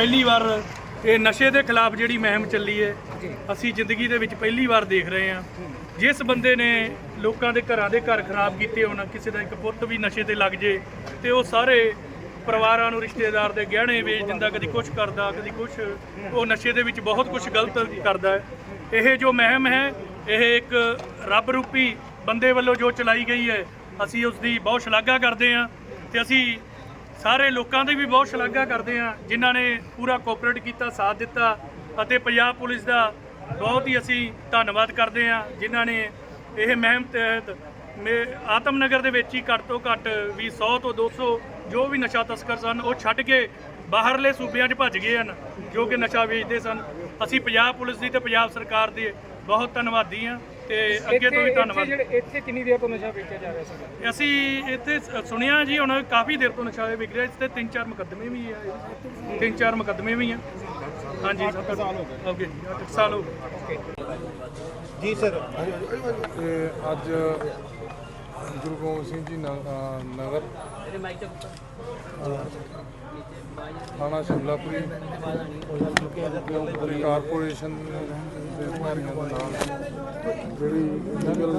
ਪਹਿਲੀ ਵਾਰ ਇਹ ਨਸ਼ੇ ਦੇ ਖਿਲਾਫ ਜਿਹੜੀ ਮਹਿਮ ਚੱਲੀ ਹੈ, ਅਸੀਂ ਜ਼ਿੰਦਗੀ ਦੇ ਵਿੱਚ ਪਹਿਲੀ ਵਾਰ ਦੇਖ ਰਹੇ ਹਾਂ। ਜਿਸ ਬੰਦੇ ਨੇ ਲੋਕਾਂ ਦੇ ਘਰਾਂ ਦੇ ਘਰ ਖਰਾਬ ਕੀਤੇ ਹੋਣਾ, ਕਿਸੇ ਦਾ ਇੱਕ ਪੁੱਤ ਵੀ ਨਸ਼ੇ ਤੇ ਲੱਗ ਜੇ, ਤੇ ਉਹ ਸਾਰੇ ਪਰਿਵਾਰਾਂ ਨੂੰ, ਰਿਸ਼ਤੇਦਾਰ ਦੇ ਗਹਿਣੇ ਵੇਚ ਦਿੰਦਾ, ਕਦੀ ਕੁਝ ਕਰਦਾ, ਕਦੀ ਕੁਝ ਉਹ ਨਸ਼ੇ ਦੇ ਵਿੱਚ ਬਹੁਤ ਕੁਝ ਗਲਤ ਕਰਦਾ ਹੈ। ਇਹ ਜੋ ਮਹਿਮ ਹੈ, ਇਹ ਇੱਕ ਰੱਬ ਰੂਪੀ ਬੰਦੇ ਵੱਲੋਂ ਜੋ ਚਲਾਈ ਗਈ ਹੈ, ਅਸੀਂ ਉਸ ਦੀ ਬਹੁਤ ਸ਼ਲਾਘਾ ਕਰਦੇ ਹਾਂ ਤੇ ਅਸੀਂ ਸਾਰੇ ਲੋਕਾਂ ਦੀ ਵੀ ਬਹੁਤ ਸ਼ਲਾਘਾ ਕਰਦੇ ਹਾਂ, ਜਿਨ੍ਹਾਂ ਨੇ ਪੂਰਾ ਕੋਆਪਰੇਟ ਕੀਤਾ, ਸਾਥ ਦਿੱਤਾ ਅਤੇ ਪੰਜਾਬ ਪੁਲਿਸ ਦਾ ਬਹੁਤ ਹੀ ਅਸੀਂ ਧੰਨਵਾਦ ਕਰਦੇ ਹਾਂ, ਜਿਨ੍ਹਾਂ ਨੇ ਇਹ ਮਹਿਮ ਤਹਿਤ ਮੇ ਆਤਮਨਗਰ ਦੇ ਵਿੱਚ ਹੀ ਘੱਟ ਤੋਂ ਘੱਟ ਵੀ 100 ਤੋਂ 200 ਜੋ ਵੀ ਨਸ਼ਾ ਤਸਕਰ ਸਨ, ਉਹ ਛੱਡ ਕੇ ਬਾਹਰਲੇ ਸੂਬਿਆਂ 'ਚ ਭੱਜ ਗਏ ਹਨ, ਜੋ ਕਿ ਨਸ਼ਾ ਵੇਚਦੇ ਸਨ। ਅਸੀਂ ਪੰਜਾਬ ਪੁਲਿਸ ਦੀ ਤੇ ਪੰਜਾਬ ਸਰਕਾਰ ਦੇ ਬਹੁਤ ਧੰਨਵਾਦੀ ਹਾਂ। ਤੇ ਅੱਗੇ ਤੋਂ ਵੀ ਧੰਨਵਾਦ। ਜਿਹੜੇ ਇੱਥੇ ਕਿੰਨੀ ਦੇਰ ਤੋਂ ਨਸ਼ਾ ਵੇਚਿਆ ਜਾ ਰਿਹਾ ਸੀਗਾ ਅਸੀਂ ਇੱਥੇ ਸ- ਸੁਣਿਆ ਜੀ ਹੁਣ ਕਾਫੀ ਦੇਰ ਤੋਂ ਨਸ਼ਾ ਵਿਕ ਰਿਹਾ। ਤੇ ਤਿੰਨ ਚਾਰ ਮੁਕੱਦਮੇ ਵੀ ਆ। ਤਿੰਨ ਚਾਰ ਮੁਕੱਦਮੇ ਵੀ ਆ। ਹਾਂਜੀ। 8 ਸਾਲ ਹੋ ਗਏ। ਓਕੇ ਜੀ 8 ਸਾਲ ਹੋ ਗਏ। ਜੀ ਸਰ। ਤੇ ਅੱਜ ਗੁਰੂ ਗੋਬਿੰਦ ਸਿੰਘ ਜੀ ਨਗਰ ਥਾਣਾ ਸ਼ਿਮਲਾਪੁਰੀ, ਕਾਰਪੋਰੇਸ਼ਨ ਦੇ ਅਧਿਕਾਰੀਆਂ ਦੇ ਨਾਲ ਜਿਹੜੀ ਲੀਗਲ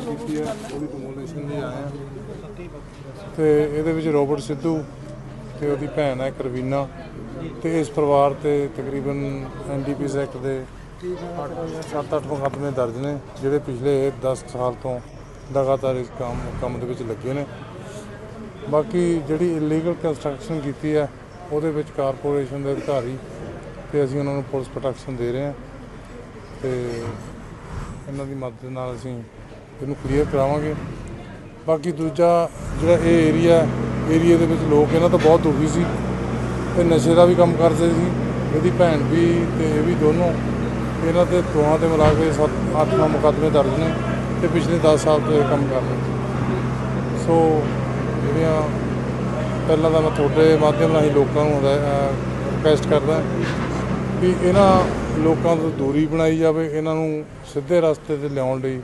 ਕੀਤੀ ਹੈ ਉਹਦੀ ਡਿਮੋਲੇਸ਼ਨ ਲਈ ਆਏ ਆ। ਤੇ ਇਹਦੇ ਵਿੱਚ ਰੋਬਰਟ ਸਿੱਧੂ ਤੇ ਉਹਦੀ ਭੈਣ ਹੈ ਕਰਵੀਨਾ। ਤੇ ਇਸ ਪਰਿਵਾਰ ਤੇ ਤਕਰੀਬਨ ਐਨਡੀਪੀਐਸ ਐਕਟ ਦੇ 7-8 ਮੁਕੱਦਮੇ ਦਰਜ ਨੇ, ਜਿਹੜੇ ਪਿਛਲੇ 10 ਸਾਲ ਤੋਂ ਲਗਾਤਾਰ ਇਸ ਕੰਮ ਕੰਮ ਦੇ ਵਿੱਚ ਲੱਗੇ ਨੇ। ਬਾਕੀ ਜਿਹੜੀ ਇਲੀਗਲ ਕੰਸਟਰਕਸ਼ਨ ਕੀਤੀ ਹੈ, ਉਹਦੇ ਵਿੱਚ ਕਾਰਪੋਰੇਸ਼ਨ ਦੇ ਅਧਿਕਾਰੀ ਤੇ ਅਸੀਂ ਉਹਨਾਂ ਨੂੰ ਪੁਲਿਸ ਪ੍ਰੋਟੈਕਸ਼ਨ ਦੇ ਰਹੇ ਹਾਂ ਤੇ ਇਹਨਾਂ ਦੀ ਮਦਦ ਨਾਲ ਅਸੀਂ ਇਹਨੂੰ ਕਲੀਅਰ ਕਰਾਵਾਂਗੇ। ਬਾਕੀ ਦੂਜਾ ਜਿਹੜਾ ਇਹ ਏਰੀਆ ਏਰੀਆ ਦੇ ਵਿੱਚ ਲੋਕ ਇਹਨਾਂ ਤੋਂ ਬਹੁਤ ਦੁਖੀ ਸੀ ਤੇ ਨਸ਼ੇ ਦਾ ਵੀ ਕੰਮ ਕਰਦੇ ਸੀ। ਇਹਦੀ ਭੈਣ ਵੀ ਤੇ ਇਹ ਵੀ ਦੋਨੋਂ ਇਹਨਾਂ ਤੇ ਦੋਹਾਂ ਤੇ ਮਿਲਾ ਕੇ 7 8 ਮੁਕੱਦਮੇ ਦਰਜ ਨੇ। ਤੇ ਪਿਛਲੇ 10 ਸਾਲ ਤੋਂ ਇਹ ਕੰਮ ਕਰ ਰਹੇ। ਸੋ ਜਿਹੜੀਆਂ ਪਹਿਲਾਂ ਤਾਂ ਮੈਂ ਤੁਹਾਡੇ ਮਾਧਿਅਮ ਰਾਹੀਂ ਲੋਕਾਂ ਨੂੰ ਰਿਕਵੈਸਟ ਕਰਦਾ ਕਿ ਇਹਨਾਂ ਲੋਕਾਂ ਤੋਂ ਦੂਰੀ ਬਣਾਈ ਜਾਵੇ, ਇਹਨਾਂ ਨੂੰ ਸਿੱਧੇ ਰਸਤੇ ਤੇ ਲਿਆਉਣ ਲਈ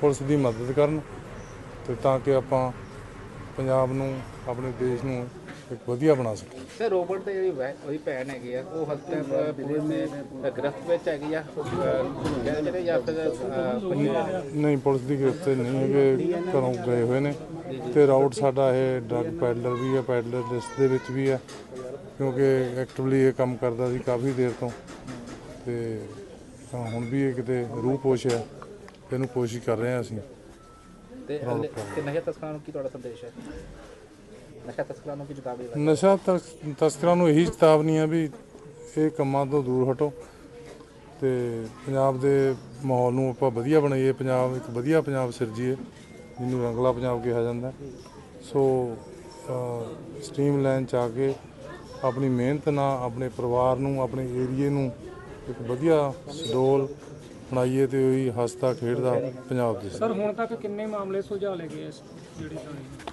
ਪੁਲਿਸ ਦੀ ਮਦਦ ਕਰਨ ਤੇ ਤਾਂ ਕਿ ਆਪਾਂ ਪੰਜਾਬ ਨੂੰ, ਆਪਣੇ ਦੇਸ਼ ਨੂੰ ਇੱਕ ਵਧੀਆ ਬਣਾ ਸਕੀਏ ਸਰ ਰੋਬਰਟ ਦੇ ਜਿਹੜੀ ਵੈ- ਉਹਦੀ ਭੈਣ ਹੈਗੀ ਆ ਉਹ ਹਸਤੇ ਪੁਲਿਸ ਨੇ ਗ੍ਰਿਫਤ ਵਿੱਚ ਹੈਗੀ ਆ। ਕਹਿੰਦੇ ਜਿਹੜੇ ਜਾਂ ਫਿਰ ਅਹ, ਕੋਈ ਨਹੀਂ ਪੁਲਿਸ ਦੀ ਗ੍ਰਿਫਤ ਤੇ ਨਹੀਂ ਹੈਗੇ ਘਰੋਂ ਗਏ ਹੋਏ ਨੇ। ਤੇ ਰਾਊਟ ਸਾਡਾ ਇਹ ਡਰੱਗ ਪੈਡਲਰ ਵੀ ਹੈ ਪੈਡਲਰ ਲਿਸਟ ਦੇ ਵਿੱਚ ਵੀ ਹੈ ਕਿਉਂਕਿ ਐਕਟਿਵਲੀ ਇਹ ਕੰਮ ਕਰਦਾ ਸੀ ਕਾਫੀ ਦੇਰ ਤੋਂ। ਤੇ ਤਾਂ ਹੁਣ ਵੀ ਇਹ ਕਿਤੇ ਰੂਹ ਪੋਸ਼ ਹੈ ਇਹਨੂੰ ਕੋਸ਼ਿਸ਼ ਕਰ ਰਹੇ ਹਾਂ ਅਸੀਂ। ਤੇ ਤੇ ਨਸ਼ਾ ਤਸਕਰਾਂ ਨੂੰ ਕੀ ਤੁਹਾਡਾ ਸੰਦੇਸ਼ ਹੈ? ਨਸ਼ਾ ਤਸਕਰਾਂ ਨੂੰ ਕੀ ਚੇਤਾਵਨੀ ਹੈ ਨਸ਼ਾ ਤਸ- ਤਸਕਰਾਂ ਨੂੰ ਇਹੀ ਚੇਤਾਵਨੀ ਹੈ ਵੀ ਇਹ ਕੰਮਾਂ ਤੋਂ ਦੂਰ ਹਟੋ ਤੇ ਪੰਜਾਬ ਦੇ ਮਾਹੌਲ ਨੂੰ ਆਪਾਂ ਵਧੀਆ ਬਣਾਈਏ। ਪੰਜਾਬ ਇੱਕ ਵਧੀਆ ਪੰਜਾਬ ਸਿਰਜੀਏ ਜਿਹਨੂੰ ਰੰਗਲਾ ਪੰਜਾਬ ਕਿਹਾ ਜਾਂਦਾ। ਸੋ ਸਟ੍ਰੀਮ ਲਾਈਨ ਚ ਆ ਕੇ ਆਪਣੀ ਮਿਹਨਤ ਨਾਲ ਆਪਣੇ ਪਰਿਵਾਰ ਨੂੰ ਆਪਣੇ ਏਰੀਏ ਨੂੰ ਇੱਕ ਵਧੀਆ ਸਡੋਲ ਬਣਾਈਏ ਤੇ ਉਹੀ ਹੱਸਦਾ ਖੇਡਦਾ ਪੰਜਾਬ ਦੇ ਸਰ ਹੁਣ ਤੱਕ ਕਿੰਨੇ ਮਾਮਲੇ ਸੁਲਝਾ ਲਏ ਗਏ ਇਸ ਜਿਹੜੀ ਥਾਣੇ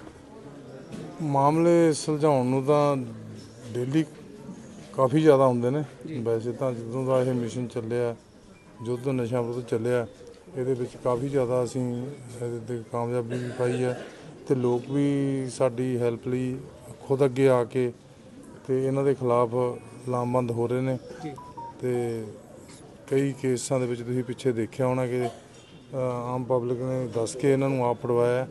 ਮਾਮਲੇ ਸੁਲਝਾਉਣ ਨੂੰ ਤਾਂ ਡੇਲੀ ਕਾਫੀ ਜ਼ਿਆਦਾ ਹੁੰਦੇ ਨੇ। ਵੈਸੇ ਤਾਂ ਜਦੋਂ ਦਾ ਇਹ ਮਿਸ਼ਨ ਚੱਲਿਆ ਜਦੋਂ ਨਸ਼ਾ ਵਿਰੁੱਧ ਚੱਲਿਆ ਇਹਦੇ ਵਿੱਚ ਕਾਫੀ ਜ਼ਿਆਦਾ ਅਸੀਂ ਇਹਦੇ ਤੇ ਕਾਮਯਾਬੀ ਵੀ ਪਾਈ ਹੈ ਤੇ ਲੋਕ ਵੀ ਸਾਡੀ ਹੈਲਪ ਲਈ ਖੁਦ ਅੱਗੇ ਆ ਕੇ ਤੇ ਇਹਨਾਂ ਦੇ ਖਿਲਾਫ ਲਾਮਬੰਦ ਹੋ ਰਹੇ ਨੇ। ਤੇ ਕਈ ਕੇਸਾਂ ਦੇ ਵਿੱਚ ਤੁਸੀਂ ਪਿੱਛੇ ਦੇਖਿਆ ਹੋਣਾ ਕਿ ਆਮ ਪਬਲਿਕ ਨੇ ਦੱਸ ਕੇ ਇਹਨਾਂ ਨੂੰ ਆਪ ਫੜਵਾਇਆ।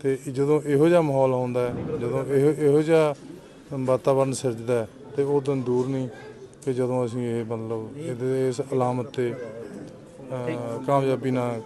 ਤੇ ਜਦੋਂ ਇਹੋ ਜਿਹਾ ਮਾਹੌਲ ਹੁੰਦਾ ਹੈ ਜਦੋਂ ਇਹੋ ਇਹੋ ਜਿਹਾ ਵਾਤਾਵਰਨ ਸਿਰਜਦਾ ਹੈ, ਤੇ ਉਹ ਦਿਨ ਦੂਰ ਨਹੀਂ ਕਿ ਜਦੋਂ ਅਸੀਂ ਇਹ ਮਤਲਬ ਇਹਦੇ ਇਸ ਅਲਾਮਤ ਤੇ ਕਾਮਯਾਬੀ ਨਾਲ